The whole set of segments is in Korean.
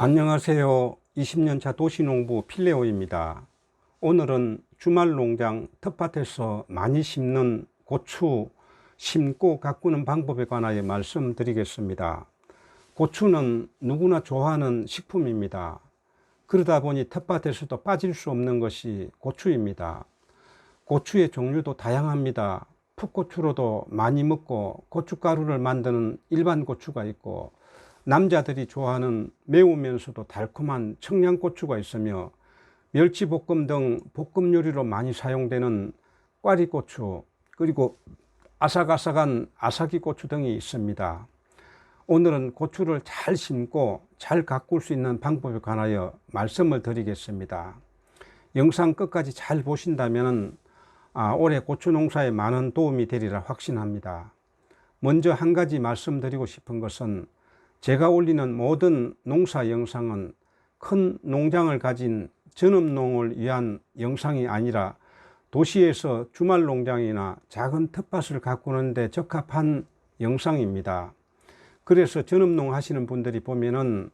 안녕하세요. 20년차 도시농부 필레오입니다. 오늘은 주말 농장 텃밭에서 많이 심는 고추 심고 가꾸는 방법에 관하여 말씀드리겠습니다. 고추는 누구나 좋아하는 식품입니다. 그러다 보니 텃밭에서도 빠질 수 없는 것이 고추입니다. 고추의 종류도 다양합니다. 풋고추로도 많이 먹고 고춧가루를 만드는 일반 고추가 있고 남자들이 좋아하는 매우면서도 달콤한 청양고추가 있으며 멸치볶음 등 볶음 요리로 많이 사용되는 꽈리고추 그리고 아삭아삭한 아삭이고추 등이 있습니다. 오늘은 고추를 잘 심고 잘 가꿀 수 있는 방법에 관하여 말씀을 드리겠습니다. 영상 끝까지 잘 보신다면 아, 올해 고추 농사에 많은 도움이 되리라 확신합니다. 먼저 한 가지 말씀드리고 싶은 것은 제가 올리는 모든 농사 영상은 큰 농장을 가진 전업농을 위한 영상이 아니라 도시에서 주말 농장이나 작은 텃밭을 가꾸는데 적합한 영상입니다. 그래서 전업농 하시는 분들이 보면은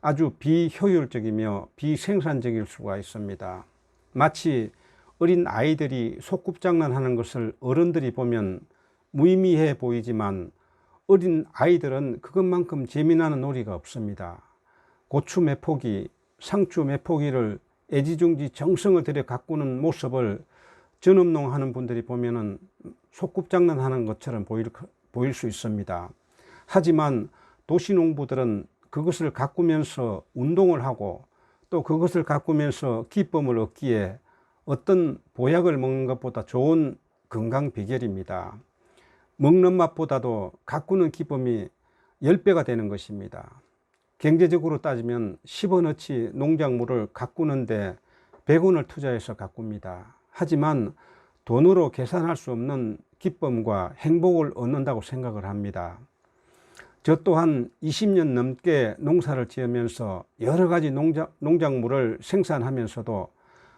아주 비효율적이며 비생산적일 수가 있습니다. 마치 어린 아이들이 소꿉장난 하는 것을 어른들이 보면 무의미해 보이지만 어린 아이들은 그것만큼 재미나는 놀이가 없습니다. 고추 몇 포기, 상추 몇 포기를 애지중지 정성을 들여 가꾸는 모습을 전업농 하는 분들이 보면은 소꿉장난 하는 것처럼 보일, 보일 수 있습니다. 하지만 도시농부들은 그것을 가꾸면서 운동을 하고 또 그것을 가꾸면서 기쁨을 얻기에 어떤 보약을 먹는 것보다 좋은 건강 비결입니다. 먹는 맛보다도 가꾸는 기쁨이 10배가 되는 것입니다. 경제적으로 따지면 10원어치 농작물을 가꾸는데 100원을 투자해서 가꿉니다. 하지만 돈으로 계산할 수 없는 기쁨과 행복을 얻는다고 생각을 합니다. 저 또한 20년 넘게 농사를 지으면서 여러 가지 농작, 농작물을 생산하면서도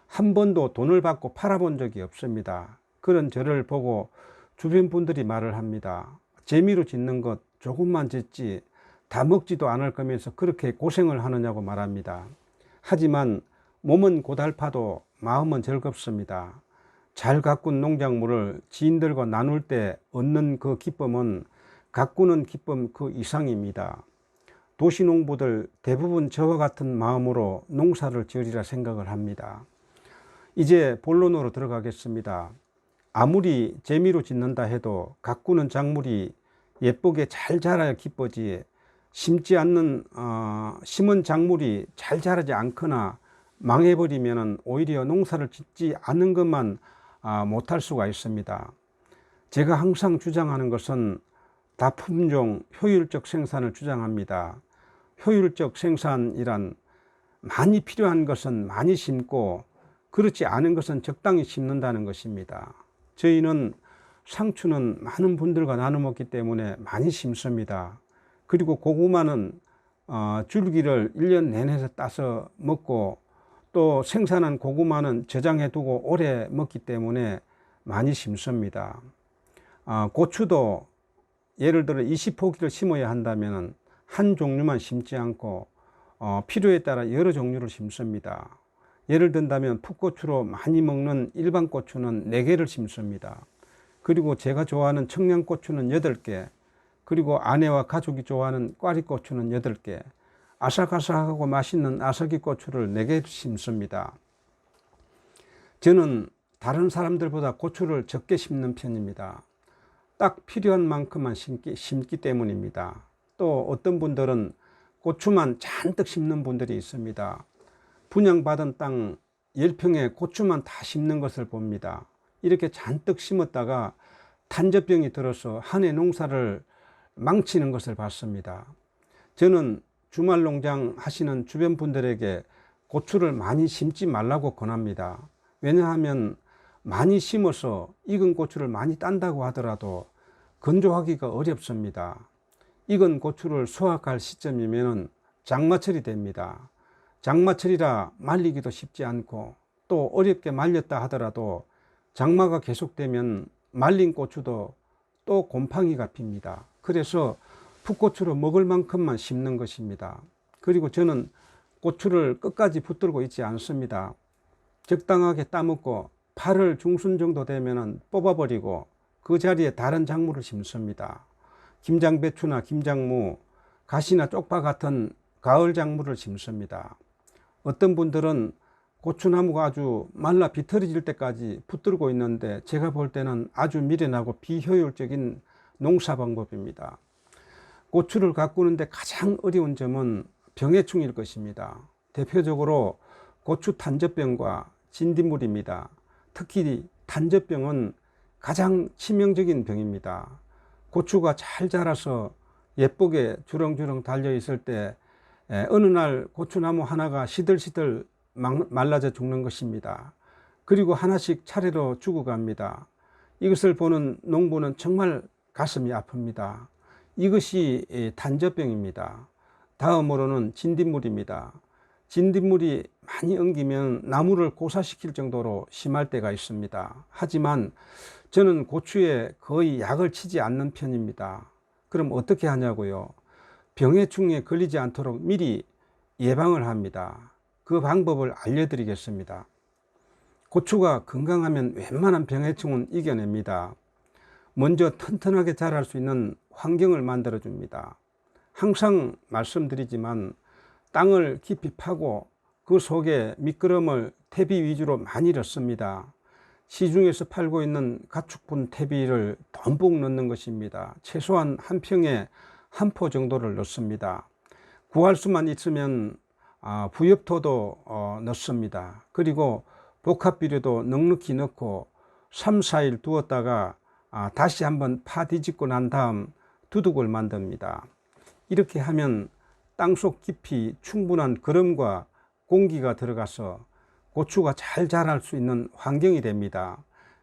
한 번도 돈을 받고 팔아본 적이 없습니다. 그런 저를 보고 주변 분들이 말을 합니다. 재미로 짓는 것 조금만 짓지 다 먹지도 않을 거면서 그렇게 고생을 하느냐고 말합니다. 하지만 몸은 고달파도 마음은 즐겁습니다. 잘 가꾼 농작물을 지인들과 나눌 때 얻는 그 기쁨은 가꾸는 기쁨 그 이상입니다. 도시농부들 대부분 저와 같은 마음으로 농사를 지으리라 생각을 합니다. 이제 본론으로 들어가겠습니다. 아무리 재미로 짓는다 해도 가꾸는 작물이 예쁘게 잘 자라야 기뻐지 심지 않는 어, 심은 작물이 잘 자라지 않거나 망해버리면 오히려 농사를 짓지 않는 것만 아, 못할 수가 있습니다. 제가 항상 주장하는 것은 다품종 효율적 생산을 주장합니다. 효율적 생산이란 많이 필요한 것은 많이 심고 그렇지 않은 것은 적당히 심는다는 것입니다. 저희는 상추는 많은 분들과 나눠 먹기 때문에 많이 심습니다. 그리고 고구마는 어, 줄기를 1년 내내 따서 먹고 또 생산한 고구마는 저장해 두고 오래 먹기 때문에 많이 심습니다. 어, 고추도 예를 들어 20포기를 심어야 한다면 한 종류만 심지 않고 어, 필요에 따라 여러 종류를 심습니다. 예를 든다면 풋고추로 많이 먹는 일반 고추는 4개를 심습니다. 그리고 제가 좋아하는 청양고추는 8개, 그리고 아내와 가족이 좋아하는 꽈리고추는 8개, 아삭아삭하고 맛있는 아삭이 고추를 4개 심습니다. 저는 다른 사람들보다 고추를 적게 심는 편입니다. 딱 필요한 만큼만 심기, 심기 때문입니다. 또 어떤 분들은 고추만 잔뜩 심는 분들이 있습니다. 분양받은 땅 10평에 고추만 다 심는 것을 봅니다. 이렇게 잔뜩 심었다가 탄저병이 들어서 한 해 농사를 망치는 것을 봤습니다. 저는 주말 농장 하시는 주변 분들에게 고추를 많이 심지 말라고 권합니다. 왜냐하면 많이 심어서 익은 고추를 많이 딴다고 하더라도 건조하기가 어렵습니다. 익은 고추를 수확할 시점이면 장마철이 됩니다. 장마철이라 말리기도 쉽지 않고 또 어렵게 말렸다 하더라도 장마가 계속되면 말린 고추도 또 곰팡이가 핍니다. 그래서 풋고추로 먹을 만큼만 심는 것입니다. 그리고 저는 고추를 끝까지 붙들고 있지 않습니다. 적당하게 따먹고 8월 중순 정도 되면은 뽑아버리고 그 자리에 다른 작물을 심습니다. 김장배추나 김장무, 가시나 쪽파 같은 가을 작물을 심습니다. 어떤 분들은 고추나무가 아주 말라 비틀어질 때까지 붙들고 있는데 제가 볼 때는 아주 미련하고 비효율적인 농사 방법입니다. 고추를 가꾸는데 가장 어려운 점은 병해충일 것입니다. 대표적으로 고추 탄저병과 진딧물입니다. 특히 탄저병은 가장 치명적인 병입니다. 고추가 잘 자라서 예쁘게 주렁주렁 달려 있을 때 에, 어느 날 고추나무 하나가 시들시들 막- 말라져 죽는 것입니다. 그리고 하나씩 차례로 죽어갑니다. 이것을 보는 농부는 정말 가슴이 아픕니다. 이것이 이 단저병입니다. 다음으로는 진딧물입니다. 진딧물이 많이 엉기면 나무를 고사시킬 정도로 심할 때가 있습니다. 하지만 저는 고추에 거의 약을 치지 않는 편입니다. 그럼 어떻게 하냐고요? 병해충에 걸리지 않도록 미리 예방을 합니다. 그 방법을 알려드리겠습니다. 고추가 건강하면 웬만한 병해충은 이겨냅니다. 먼저 튼튼하게 자랄 수 있는 환경을 만들어 줍니다. 항상 말씀드리지만 땅을 깊이 파고 그 속에 미끄럼을 퇴비 위주로 많이 넣습니다. 시중에서 팔고 있는 가축분 퇴비를 덤뿍 넣는 것입니다. 최소한 한 평에 한 포 정도를 넣습니다. 구할 수만 있으면 아, 부엽토도 어, 넣습니다. 그리고 복합비료도 넉넉히 넣고 3, 4일 두었다가 아, 다시 한번 파 뒤집고 난 다음 두둑을 만듭니다. 이렇게 하면 땅속 깊이 충분한 거름과 공기가 들어가서 고추가 잘 자랄 수 있는 환경이 됩니다.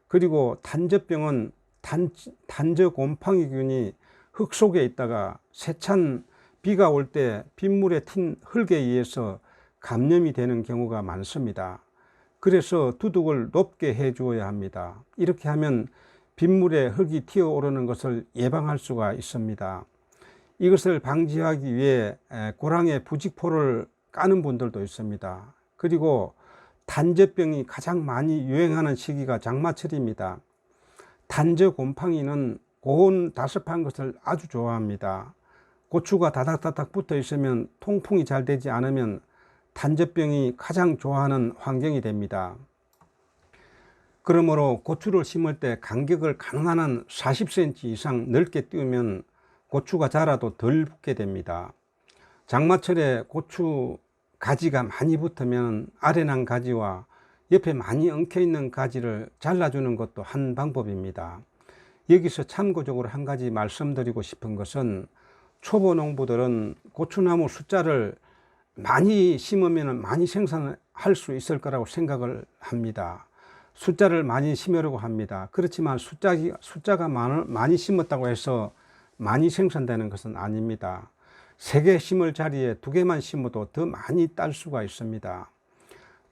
그리고 단저병은 단, 단저곰팡이균이 흙 속에 있다가 세찬 비가 올 때 빗물에 튄 흙에 의해서 감염이 되는 경우가 많습니다. 그래서 두둑을 높게 해 주어야 합니다. 이렇게 하면 빗물에 흙이 튀어 오르는 것을 예방할 수가 있습니다. 이것을 방지하기 위해 에, 고랑에 부직포를 까는 분들도 있습니다. 그리고 단저병이 가장 많이 유행하는 시기가 장마철입니다. 단저 곰팡이는 고온 다습한 것을 아주 좋아합니다. 고추가 다닥다닥 붙어 있으면 통풍이 잘 되지 않으면 단저병이 가장 좋아하는 환경이 됩니다. 그러므로 고추를 심을 때 간격을 가능한 한 40cm 이상 넓게 띄우면 고추가 자라도 덜 붙게 됩니다. 장마철에 고추 가지가 많이 붙으면 아래난 가지와 옆에 많이 엉켜 있는 가지를 잘라주는 것도 한 방법입니다. 여기서 참고적으로 한 가지 말씀드리고 싶은 것은 초보 농부들은 고추나무 숫자를 많이 심으면 많이 생산할 수 있을 거라고 생각을 합니다. 숫자를 많이 심으려고 합니다. 그렇지만 숫자, 숫자가 많, 많이 심었다고 해서 많이 생산되는 것은 아닙니다. 세 개 심을 자리에 두 개만 심어도 더 많이 딸 수가 있습니다.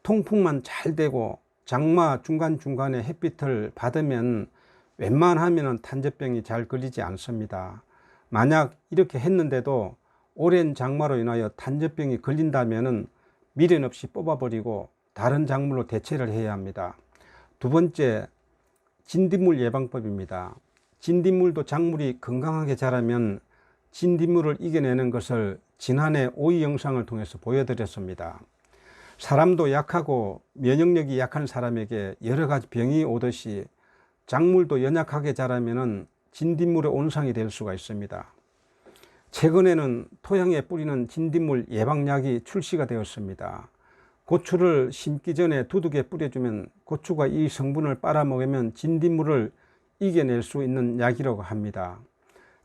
통풍만 잘 되고 장마 중간중간에 햇빛을 받으면 웬만하면 탄저병이 잘 걸리지 않습니다. 만약 이렇게 했는데도 오랜 장마로 인하여 탄저병이 걸린다면 미련 없이 뽑아버리고 다른 작물로 대체를 해야 합니다. 두 번째, 진딧물 예방법입니다. 진딧물도 작물이 건강하게 자라면 진딧물을 이겨내는 것을 지난해 오이 영상을 통해서 보여드렸습니다. 사람도 약하고 면역력이 약한 사람에게 여러 가지 병이 오듯이 작물도 연약하게 자라면 진딧물의 온상이 될 수가 있습니다. 최근에는 토양에 뿌리는 진딧물 예방약이 출시가 되었습니다. 고추를 심기 전에 두둑에 뿌려주면 고추가 이 성분을 빨아먹으면 진딧물을 이겨낼 수 있는 약이라고 합니다.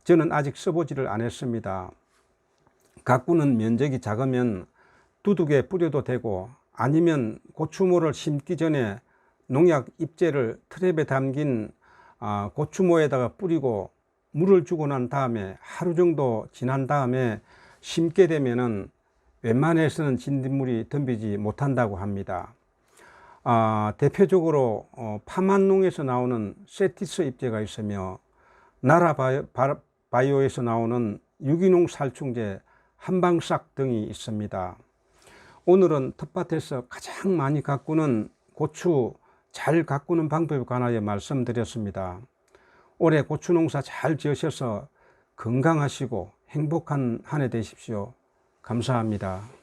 저는 아직 써보지를 않았습니다. 가꾸는 면적이 작으면 두둑에 뿌려도 되고 아니면 고추모를 심기 전에 농약 입제를 트랩에 담긴 아, 고추모에다가 뿌리고 물을 주고 난 다음에 하루 정도 지난 다음에 심게 되면은 웬만해서는 진딧물이 덤비지 못한다고 합니다. 아, 대표적으로 어, 파만농에서 나오는 세티스 입제가 있으며 나라 바이오, 바이오 에서 나오는 유기농 살충제 한방싹 등이 있습니다. 오늘은 텃밭에서 가장 많이 가꾸는 고추 잘 가꾸는 방법에 관하여 말씀드렸습니다. 올해 고추 농사 잘 지으셔서 건강하시고 행복한 한 해 되십시오. 감사합니다.